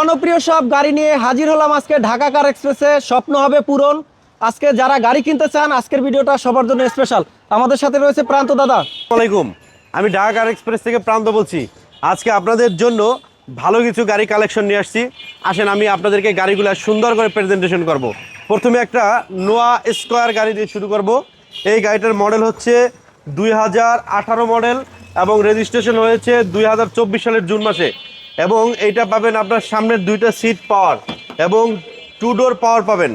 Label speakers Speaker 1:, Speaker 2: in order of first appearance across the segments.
Speaker 1: জনপ্রিয় সব গাড়ি নিয়ে হাজির হলাম আজকে ঢাকা কার এক্সপ্রেসে। স্বপ্ন হবে পূরণ। আজকে যারা গাড়ি কিনতে চান, আজকের ভিডিওটা সবার জন্য স্পেশাল আমাদের সাথে রয়েছে প্রান্ত দাদা।
Speaker 2: আসসালামাইকুম আমি ঢাকা কার এক্সপ্রেস থেকে প্রান্ত বলছি। আজকে আপনাদের জন্য ভালো কিছু গাড়ি কালেকশন নিয়ে আসছি। আসেন, আমি আপনাদেরকে গাড়িগুলো সুন্দর করে প্রেজেন্টেশন করব। প্রথমে একটা নোয়া স্কোয়ার গাড়ি দিয়ে শুরু করব। এই গাড়িটার মডেল হচ্ছে দুই হাজার আঠারো মডেল এবং রেজিস্ট্রেশন হয়েছে দুই হাজার চব্বিশ সালের জুন মাসে। এবং এইটা পাবেন আপনার সামনের দুইটা সিট পাওয়ার এবং টু ডোর পাওয়ার পাবেন।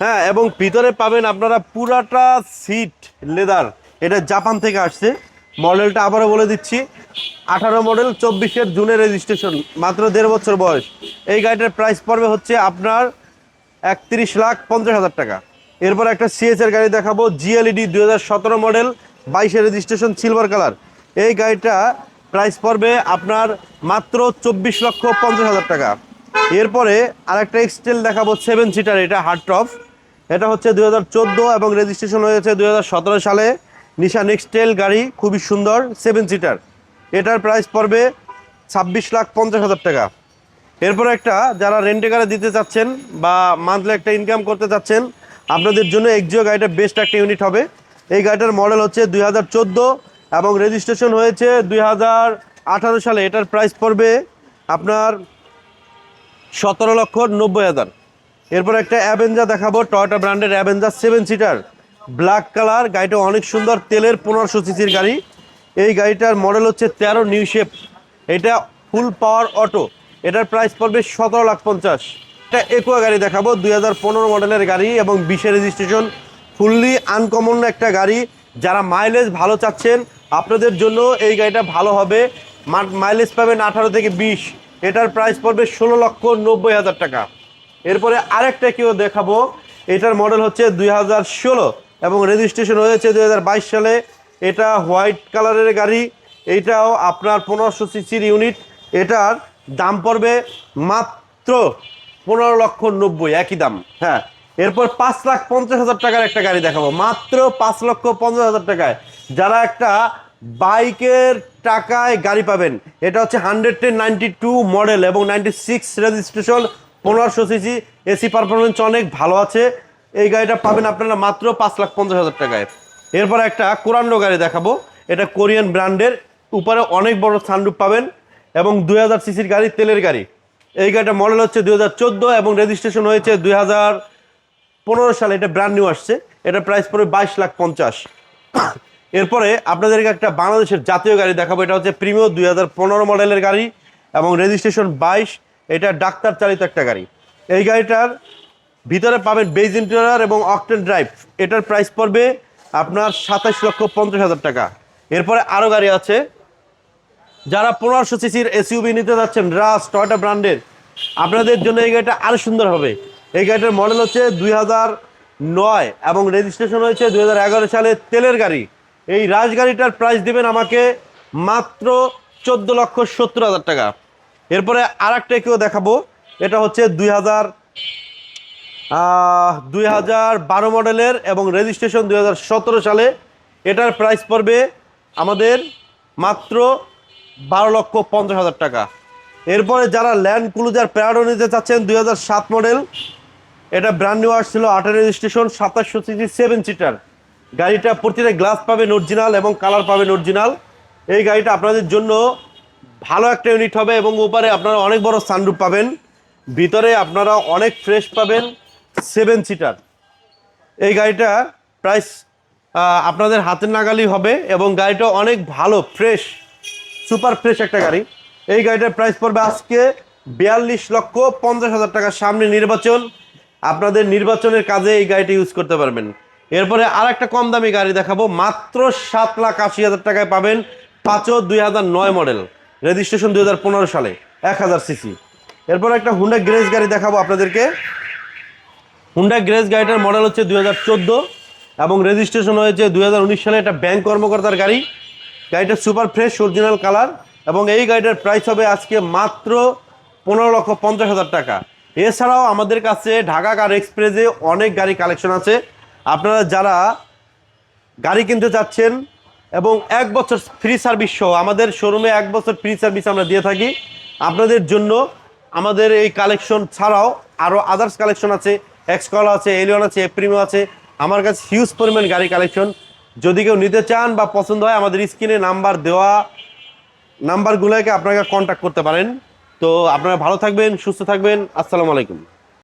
Speaker 2: হ্যাঁ এবং ভিতরে পাবেন আপনারা পুরাটা সিট লেদার এটা জাপান থেকে আসছে। মডেলটা আবারও বলে দিচ্ছি। আঠারো মডেল চব্বিশের জুনে রেজিস্ট্রেশন মাত্র দেড় বছর বয়স। এই গাড়িটার প্রাইস পড়বে হচ্ছে আপনার একত্রিশ লাখ পঞ্চাশ হাজার টাকা। এরপর একটা সিএসের গাড়ি দেখাবো জিএলইডি দুই হাজার সতেরো মডেল বাইশের রেজিস্ট্রেশন সিলভার কালার এই গাড়িটা প্রাইস পড়বে আপনার মাত্র চব্বিশ লক্ষ পঞ্চাশ হাজার টাকা। এরপরে আরেকটা এক্সটেল দেখাবো সেভেন সিটার এটা হার্ড টপ এটা হচ্ছে দু হাজার চোদ্দ এবং রেজিস্ট্রেশন হয়েছে দু হাজার সতেরো সালে। নিশা নেক্সটেল গাড়ি খুবই সুন্দর সেভেন সিটার এটার প্রাইস পড়বে ছাব্বিশ লাখ পঞ্চাশ হাজার টাকা। এরপর একটা, যারা রেন্টে গাড়ি দিতে চাচ্ছেন বা মান্থলি একটা ইনকাম করতে চাচ্ছেন, আপনাদের জন্য এক্সিও গাড়িটা বেস্ট একটা ইউনিট হবে। এই গাড়িটার মডেল হচ্ছে দুই হাজার চোদ্দ এবং রেজিস্ট্রেশন হয়েছে দুই হাজার আঠারো সালে। এটার প্রাইস পড়বে আপনার সতেরো লক্ষ নব্বই হাজার। এরপর একটা অ্যাভেঞ্জা দেখাবো টয়টা ব্র্যান্ডের Avanza seven seater black colour গাড়িটা অনেক সুন্দর, তেলের পনেরোশো সিসির গাড়ি। এই গাড়িটার মডেল হচ্ছে তেরো নিউ শেপ এটা ফুল পাওয়ার অটো এটার প্রাইস পড়বে সতেরো লাখ পঞ্চাশ। এটা একুয়া গাড়ি দেখাবো, দুই হাজার পনেরো মডেলের গাড়ি এবং বিশে রেজিস্ট্রেশন ফুললি আনকমন একটা গাড়ি। যারা মাইলেজ ভালো চাচ্ছেন আপনাদের জন্য এই গাড়িটা ভালো হবে। মাইলেজ পাবেন আঠারো থেকে বিশ। এটার প্রাইস পড়বে ষোলো লক্ষ নব্বই হাজার টাকা। এরপরে আরেকটা কেউ দেখাবো। এটার মডেল হচ্ছে দুই হাজার ষোলো এবং রেজিস্ট্রেশন হয়েছে দুই হাজার বাইশ সালে। এটা হোয়াইট কালারের গাড়ি। এইটাও আপনার পনেরোশো সিসির ইউনিট এটার দাম পড়বে মাত্র পনেরো লক্ষ নব্বই, একই দাম। হ্যাঁ এরপর পাঁচ লাখ পঞ্চাশ হাজার টাকার একটা গাড়ি দেখাবো। মাত্র পাঁচ লক্ষ পঞ্চাশ হাজার টাকায়। যারা একটা বাইকের টাকায় গাড়ি পাবেন। এটা হচ্ছে hundred ten ninety two model এবং নাইনটি সিক্স রেজিস্ট্রেশন, পনেরোশো সিসি, এসি পারফরমেন্স অনেক ভালো আছে। এই গাড়িটা পাবেন আপনারা মাত্র পাঁচ লাখ পঞ্চাশ হাজার টাকায়। এরপর একটা কোরান্ডো গাড়ি দেখাবো। এটা কোরিয়ান ব্র্যান্ডের, উপরে অনেক বড় সানরুফ পাবেন এবং দুই হাজার সিসির গাড়ি, তেলের গাড়ি। এই গাড়িটা মডেল হচ্ছে দুই হাজার চোদ্দ এবং রেজিস্ট্রেশন হয়েছে দুই হাজার পনেরো সালে। এটা ব্র্যান্ড নিউ আসছে। এটা প্রাইস পড়বে বাইশ লাখ পঞ্চাশ। এরপরে আপনাদেরকে একটা বাংলাদেশের জাতীয় গাড়ি দেখাবো। এটা হচ্ছে প্রিমিও দুই হাজার পনেরো মডেলের গাড়ি এবং রেজিস্ট্রেশন বাইশ। এটা ডাক্তার চালিত একটা গাড়ি। এই গাড়িটার ভিতরে পাবেন বেজ ইন্টেরিয়ার এবং অকটেন ড্রাইভ এটার প্রাইস পড়বে আপনার সাতাশ লক্ষ পঞ্চাশ হাজার টাকা। এরপরে আরও গাড়ি আছে। যারা পনেরোশো সিসির এসইউবি নিতে যাচ্ছেন রাস টয়টা ব্র্যান্ডের আপনাদের জন্য এই গাড়িটা আরও সুন্দর হবে। এই গাড়িটার মডেল হচ্ছে দুই নয় এবং রেজিস্ট্রেশন হয়েছে দুই হাজার এগারো সালে তেলের গাড়ি। এই রাজগাড়িটার প্রাইস দেবেন আমাকে মাত্র চোদ্দ লক্ষ সত্তর হাজার টাকা। এরপরে আর একটা কেউ দেখাবো। এটা হচ্ছে দুই হাজার দুই হাজার বারো মডেলের এবং রেজিস্ট্রেশন দুই হাজার সতেরো সালে। এটার প্রাইস পড়বে আমাদের মাত্র বারো লক্ষ পঞ্চাশ হাজার টাকা। এরপরে যারা ল্যান্ড ক্লুজার প্যারাডো নিতে চাচ্ছেন দুই হাজার সাত মডেল, এটা ব্র্যান্ড নিউ আসছিল আটের রেজিস্ট্রেশন সাতাশশো সিসি সেভেন সিটার গাড়িটা প্রতিটা গ্লাস পাবেন অরিজিনাল এবং কালার পাবেন অরিজিনাল এই গাড়িটা আপনাদের জন্য ভালো একটা ইউনিট হবে এবং ওপারে আপনারা অনেক বড় সানরুফ পাবেন। ভিতরে আপনারা অনেক ফ্রেশ পাবেন সেভেন সিটার এই গাড়িটা প্রাইস আপনাদের হাতের নাগালি হবে এবং গাড়িটা অনেক ভালো ফ্রেশ সুপার ফ্রেশ একটা গাড়ি। এই গাড়িটার প্রাইস পড়বে আজকে বিয়াল্লিশ লক্ষ পঞ্চাশ হাজার টাকার সামনে নির্বাচন। আপনাদের নির্বাচনের কাজে এই গাড়িটা ইউজ করতে পারবেন। এরপরে আর একটা কম দামি গাড়ি দেখাবো। মাত্র সাত লাখ আশি হাজার টাকায় পাবেন পাঁচও দুই হাজার নয় মডেল। রেজিস্ট্রেশন দুই হাজার পনেরো সালে, এক হাজার সিসি। এরপর একটা হুন্ডা গ্রেস গাড়ি দেখাবো আপনাদেরকে। হুন্ডা গ্রেস গাড়িটার মডেল হচ্ছে দুই হাজার চোদ্দ এবং রেজিস্ট্রেশন হয়েছে দুই হাজার উনিশ সালে একটা ব্যাংক কর্মকর্তার গাড়ি। গাড়িটা সুপার ফ্রেশ, অরিজিনাল কালার এবং এই গাড়িটার প্রাইস হবে আজকে মাত্র পনেরো লক্ষ পঞ্চাশ হাজার টাকা। এছাড়াও আমাদের কাছে ঢাকা কার এক্সপ্রেসে অনেক গাড়ি কালেকশন আছে। আপনারা যারা গাড়ি কিনতে চাচ্ছেন এবং এক বছর ফ্রি সার্ভিস সহ, আমাদের শোরুমে এক বছর ফ্রি সার্ভিস আমরা দিয়ে থাকি, আপনাদের জন্য আমাদের এই কালেকশন ছাড়াও আরও আদার্স কালেকশন আছে এক্সকল আছে এলিয়ন আছে এপ্রিমো আছে, আমার কাছে হিউজ পরিমাণ গাড়ি কালেকশন যদি কেউ নিতে চান বা পছন্দ হয়, আমাদের স্ক্রিনে নাম্বার দেওয়া নাম্বারগুলোকে আপনারা কন্ট্যাক্ট করতে পারেন। তো আপনারা ভালো থাকবেন, সুস্থ থাকবেন, আসসালামু আলাইকুম।